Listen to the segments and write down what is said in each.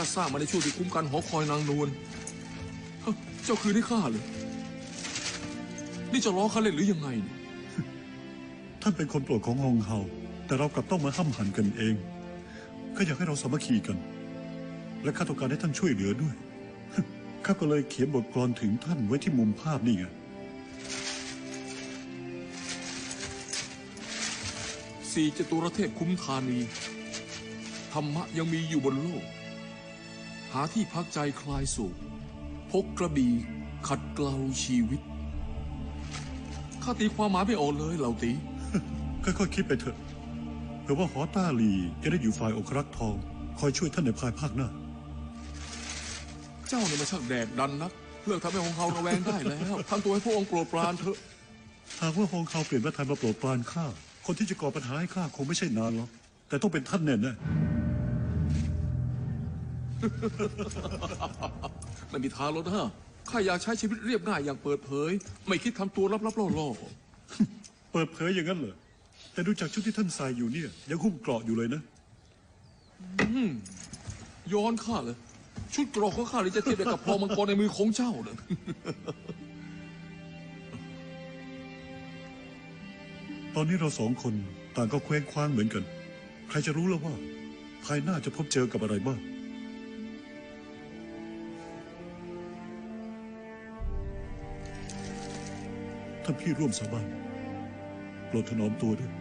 ข้าสร้างมาในช่วงที่คุ้มกันหอคอยนางนวลฮะเจ้าคืนให้ข้าเลย นี่จะล้อข้าเล่นหรือยังไงเนี่ยท่านเป็นคนโปรดของฮองเฮา แต่เรากลับต้องมาห้ำหันกันเองก็อยากให้เราสามัคคีกัน และข้าต้องการให้ท่านช่วยเหลือด้วย ข้าก็เลยเขียนบทกลอนถึงท่านไว้ที่มุมภาพนี่ไง สี่จตุรเทพคุ้มธานี ธรรมะยังมีอยู่บนโลก หาที่พักใจคลายสุขพกกระบี่ขัดเกลาชีวิต ข้าตีความหมายไม่ออกเลยเหล่าตี ค่อยๆคิดไปเถอะเผื่อว่าหอต้าหลีจะได้อยู่ฝ่ายองครักษ์ทอง คอยช่วยท่านในภายภาคหน้า เจ้าเนี่ยมาช่างแดกดันนักเลิกทำให้ของเขาระแวงได้แล้วทำตัวให้พระองค์โปรดปรานเถอะ หากว่าฮองเฮาเปลี่ยนพระทัยมาโปรดปรานข้า คนที่จะก่อปัญหาให้ข้าคงไม่ใช่นานหรอก แต่ต้องเป็นท่านแน่แน่ ไม่มีทางหรอกนะข้าอยากใช้ชีวิตเรียบง่ายอย่างเปิดเผย ไม่คิดทำตัวลับๆล่อเปิดเผยอย่างนั้นเหรอ แต่ดูจากชุดที่ท่านใส่อยู่เนี่ย ยังหุ้มเกราะอยู่เลยนะ ๆย้อนข้าเลย ชุดเกรอกของข้านี่จะเทียบได้กับพลองมังกรในมือของเจ้าเลยตอนนี้เราสองคนต่างก็เคว้งคว้างเหมือนกัน ใครจะรู้แล้วว่า ภายหน้าจะพบเจอกับอะไรบ้าง ท่านพี่ร่วมสาบานโปรดถนอมตัวด้วย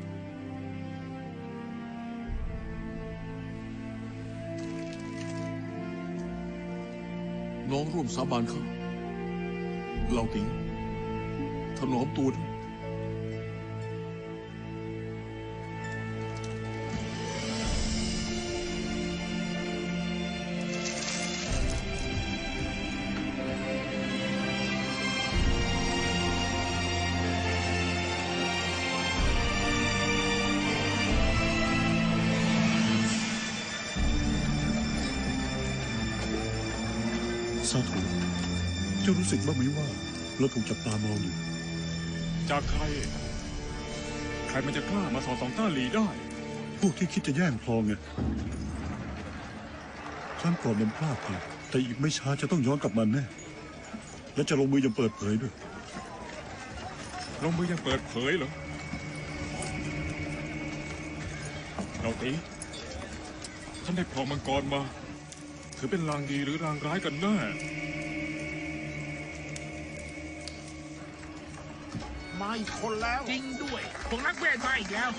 น้องร่วมสาบานข้าเราตีถนอมตัวด้วย ซาถูเจ้ารู้สึกบ้างไหมว่า เราถูกจับตามองอยู่ จากใคร ใครมันจะกล้ามาสอนสองต้าหลีได้ พวกที่คิดจะแย่งพลองไงครั้งก่อนมันพลาดไปแต่อีกไม่ช้าจะต้องย้อนกลับมาแน่และจะลงมืออยังเปิดเผยด้วยลงมือยังเปิดเผยเหรอเราตีท่านได้พรองมังกรมา ถือเป็นลางดีหรือลางร้ายกันแน่มาอีกคนแล้ว จริงด้วยพวกนักเวทมาอีกแล้ว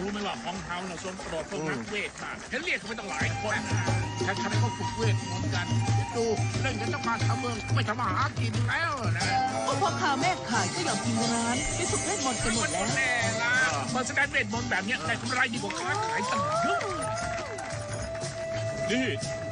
รู้ไหมว่าของเขาน่ะทรงโปรดพวกนักเวทมากเห็นเรียกกันไปตั้งหลายคนฉันฉันก็ฝึกเวทมนต์กันดูเล่นกันต้องมาทำเมืองไม่ทำมาหากินแล้วนะพวกพ่อค้าแม่ขายก็ยอมกินร้านไปฝึกเล่นมนต์กันหมดแล้วแน่ละมาแสดงเวทมนต์แบบเนี้ยได้กำไรดีกว่าค้าขายตั้งเยอะนี่